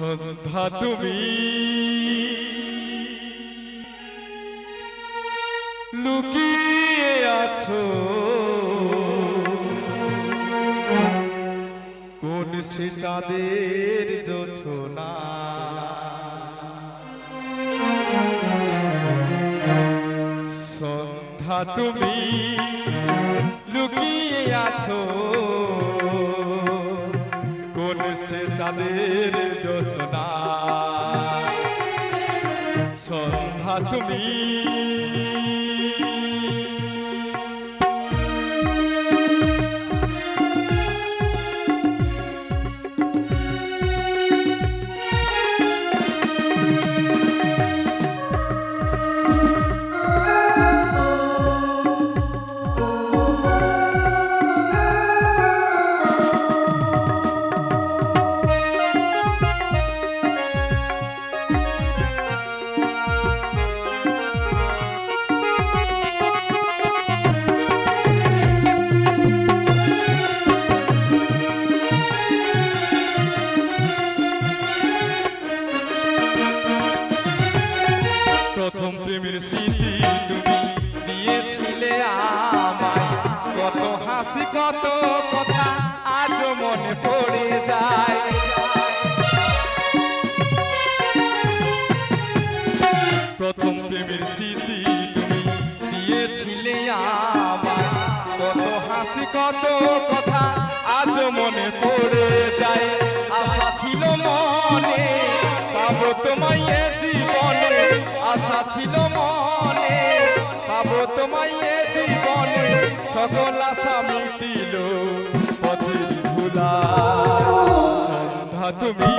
সন্ধ্যা তুমি। লুকিয়ে আছো। কোন সে চাঁদের জোছনা। সন্ধ্যা তুমি লুকিয়ে আছো। চাঁদের যোজনা সন্ধ্যা তুমি primeiro sentido. সকল আশা মিটিল পথের ভুলা। সন্ধ্যা তুমি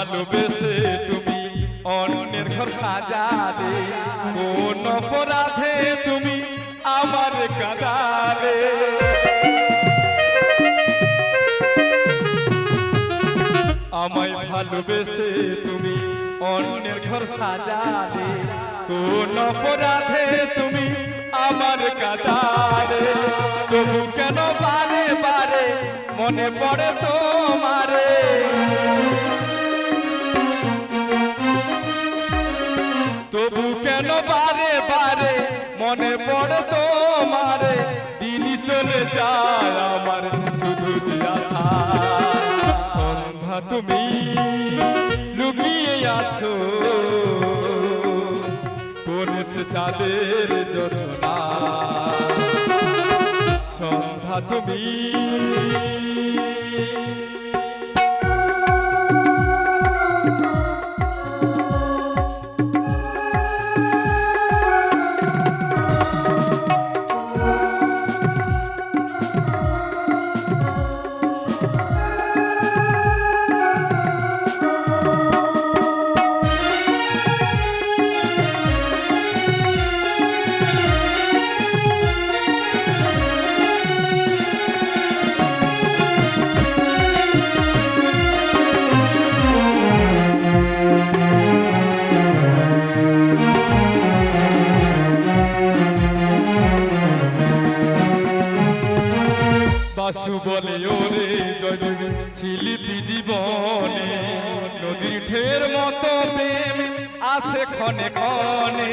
ভালোবেসে তুমি অন্যের ঘর সাজালে, কোন অপরাধে তুমি আমার কাদালে। আমায় ভালোবেসে তুমি অন্যের ঘর সাজালে, কোন অপরাধে তুমি আমার কাদালে। তবু কেন বারে বারে মনে পড়ে তোমারে? মনে পড়ে তোমারে, দিনই চলে যায় আমার শুধু সন্ধ্যা তুমি লুকিয়ে আছো কোন চাঁদের যোজনা সন্ধ্যা তুমি বাসু বলে ওরে, জয় শিল্পী জীবনে, নদীর ঢের মতো প্রেম আসে ক্ষণে ক্ষণে।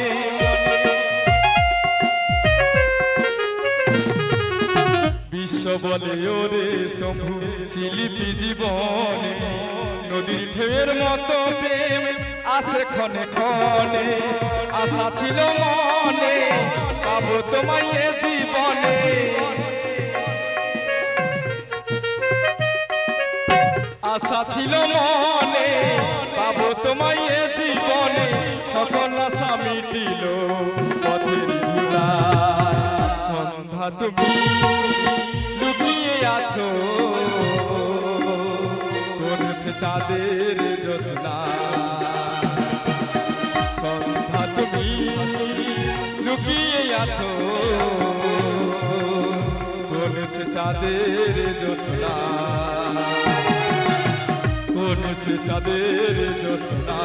বিশ্ব বলে ওরে, শম্ভু, শিল্পী জীবনে, নদীর ঢের মতো প্রেম আসে ক্ষণে ক্ষণে। আশা ছিল মনে, পাবো তোমায় জীবন। আশা ছিল মনে, পাবো তোমায় এ জীবনে, সকল আশা মিটিল সন্ধ্যা তুমি লুকিয়ে আছো কোন সে চাঁদের যোজনা সন্ধ্যা তুমি লুকিয়ে আছো কোন সে চাঁদের যোজনা সে চাঁদের যোজনা